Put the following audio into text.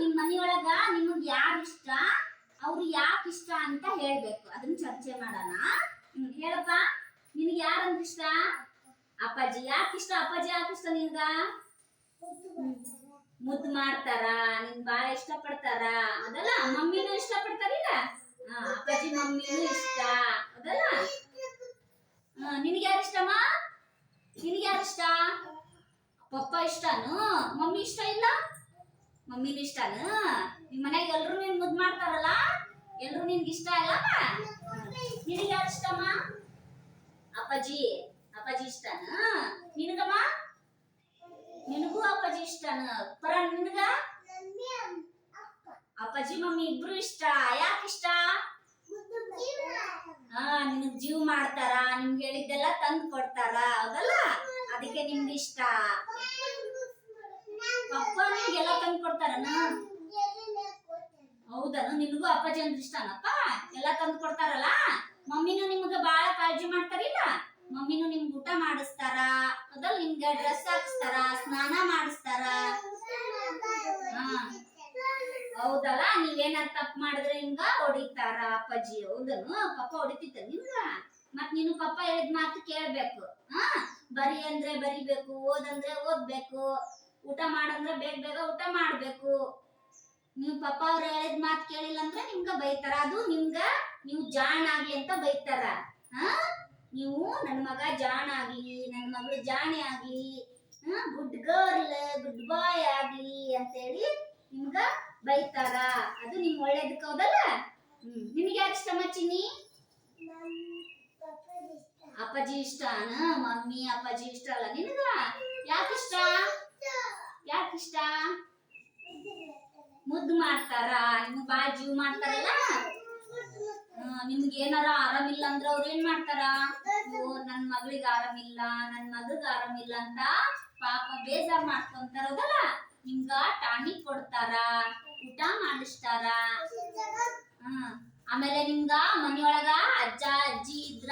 ನಿಮ್ ಮನೆಯೊಳಗ ನಿಮಗ್ ಯಾರು ಇಷ್ಟ? ಅವ್ರು ಯಾಕೆ ಇಷ್ಟ ಅಂತ ಹೇಳ್ಬೇಕು. ಅದನ್ನ ಚರ್ಚೆ ಮಾಡೋಣ. ಹೇಳಪ್ಪ. ನಿನಗೆ ಯಾರಂತ ಇಷ್ಟ? ಅಪ್ಪಾಜಿ. ಯಾಕೆ ಇಷ್ಟ? ಅಪ್ಪಾಜಿ ಯಾಕೆ ಇಷ್ಟ ನಿನ್ಗ? ಮುದ್ದು ಮಾಡ್ತಾರ, ನಿನ್ ಬಾಳ ಇಷ್ಟ ಪಡ್ತಾರ ಅದಲ್ಲ, ಮಮ್ಮಿನೂ ಇಷ್ಟ ಪಡ್ತಾರಿಲ್ಲ ಅಪ್ಪಾಜಿ ಮಮ್ಮಿನೂ ಇಷ್ಟ. ಅದಲ್ಲ? ನಿನಗೆ ಯಾರು ಇಷ್ಟಮ್ಮ? ನಿನಗೆ ಇಷ್ಟ? ಪಪ್ಪ ಇಷ್ಟನು? ಮಮ್ಮಿ ಇಷ್ಟ ಇಲ್ಲ ಇಷ್ಟ ಅಲ್ಲ ನಿಮ್ಮ ಮನೆಗೆ ಎಲ್ರು ನಿನ್ ಮುದ್ದು ಮಾಡ್ತಾರಲ್ಲ? ಎಲ್ರು ನಿನ್ಗೆ ಇಷ್ಟ ಅಲ್ಲಮ್ಮ ನಿನಗೆ ಯಾರು ಇಷ್ಟಮ್ಮ? ಅಪ್ಪಾಜಿ. ಅಪ್ಪಾಜಿ ಇಷ್ಟನ? ನಿನಗಮ್ಮ? ನಿನಗೂ ಅಪ್ಪಾಜಿ ಇಷ್ಟನ? ಪರ, ನಿನಗ? ಅಪ್ಪಾಜಿ, ಮಮ್ಮಿ ಇಬ್ರು ಇಷ್ಟ. ಯಾಕೆ ಇಷ್ಟ? ಹಾ, ನಿನಗ್ ಜೀವ್ ಮಾಡ್ತಾರ? ನಿಮ್ಗೆ ಹೇಳಿದ್ದೆಲ್ಲ ತಂದು ಕೊಡ್ತಾರ? ಹೌದಲ್ಲ? ಅದಕ್ಕೆ ನಿಮ್ಗೆ ಇಷ್ಟ. ಪಪ್ಪ ನಿಮ್ಗೆಲ್ಲ ತಂದು ಕೊಡ್ತಾರನ? ಹೌದನು? ನಿನಗೂ ಅಪ್ಪಾಜಿ ಅಂದ್ರೆ ಇಷ್ಟನಪ್ಪ? ಎಲ್ಲ ತಂದು ಕೊಡ್ತಾರಲ್ಲ? ಮಮ್ಮಿನೂ ನಿಮ್ಗೆ ಬಾಳ ಕಾಳಜಿ ಮಾಡ್ತಾರಿಲ್ಲ? ಮಮ್ಮಿನೂ ನಿಮ್ಗೆ ಊಟ ಮಾಡಿಸ್ತಾರ? ಅದ್ರಲ್ಲಿ ನಿಮ್ಗೆ ಡ್ರೆಸ್ ಹಾಕಿಸ್ತಾರ? ಸ್ನಾನ ಮಾಡಿಸ್ತಾರ? ಹೌದಲ್ಲ? ನೀವೇನಾರ ತಪ್ಪು ಮಾಡಿದ್ರೆ ಹಿಂಗ ಹೊಡಿತಾರ ಅಪ್ಪಾಜಿ? ಹೌದನು? ಪಪ್ಪ ಹೊಡಿತಿದ್ದ ನಿಮ್ಗ? ಮತ್ ನೀನು ಪಪ್ಪ ಹೇಳಿದ ಮಾತು ಕೇಳ್ಬೇಕು. ಹಾ? ಬರಿ ಅಂದ್ರೆ ಬರಿಬೇಕು ಓದಂದ್ರೆ ಓದ್ಬೇಕು. ಊಟ ಮಾಡಂದ್ರೆ ಬೇಗ ಬೇಗ ಊಟ ಮಾಡ್ಬೇಕು. ನೀವು ಪಪ್ಪ ಅವ್ರು ಹೇಳಿದ ಮಾತು ಕೇಳಿಲ್ಲ ಅಂದ್ರೆ ನಿಮ್ಗ ಬೈತಾರ. ಅದು ನಿಮ್ಗ ನೀವು ಜಾಣ ಆಗ್ಲಿ ಅಂತ ಬೈತಾರ. ಹಾ? ನೀವು ನನ್ನ ಮಗ ಜಾಣ ಆಗ್ಲಿ ನನ್ನ ಮಗಳು ಜಾಣೆ ಆಗ್ಲಿ ಗುಡ್ ಗರ್ಲ್, ಗುಡ್ ಬಾಯ್ ಆಗ್ಲಿ ಅಂತೇಳಿ ನಿಮ್ಗ ಬೈತಾರ. ಅದು ನಿಮ್ ಒಳ್ಳೇದಕ್ಕೆ ಹೌದಲ್ಲ? ನಿಮ್ಗೆ ಯಾಕೆ ಇಷ್ಟ ಮಚ್ಚಿನಿ ಅಪ್ಪಾಜಿ ಇಷ್ಟ. ಮಮ್ಮಿ ಅಪ್ಪಾಜಿ ಇಷ್ಟ ಅಲ್ಲ ನಿನ್ಗ? ಯಾಕೆ ಇಷ್ಟ? ಯಾಕೆ ಇಷ್ಟ ಮುದ್ದು ಮಾಡ್ತಾರ? ನಿಮ್ಮ ಬಾಜು ಮಾಡ್ತಾರಲ್ಲ? ನಿಮ್ಗೆ ಏನಾರ ಆರಾಮಿಲ್ಲ ಅಂದ್ರೆ ಅವ್ರ ಏನ್ ಮಾಡ್ತಾರ? ಓ, ನನ್ ಮಗಳಿಗೆ ಆರಾಮಿಲ್ಲ, ನನ್ ಮಗಗ್ ಆರಾಮಿಲ್ಲ ಅಂತ ಪಾಪ ಬೇಜಾರ್ ಮಾಡ್ಕೊಂತಾರದಲ್ಲ ನಿಮ್ಗ ಟಾನಿಕ್ ಕೊಡ್ತಾರ, ಊಟ ಮಾಡಿಸ್ತಾರ. ಆಮೇಲೆ ನಿಮ್ಗ ಮನಿಯೊಳಗ ಅಜ್ಜ, ಅಜ್ಜಿ ಇದ್ರ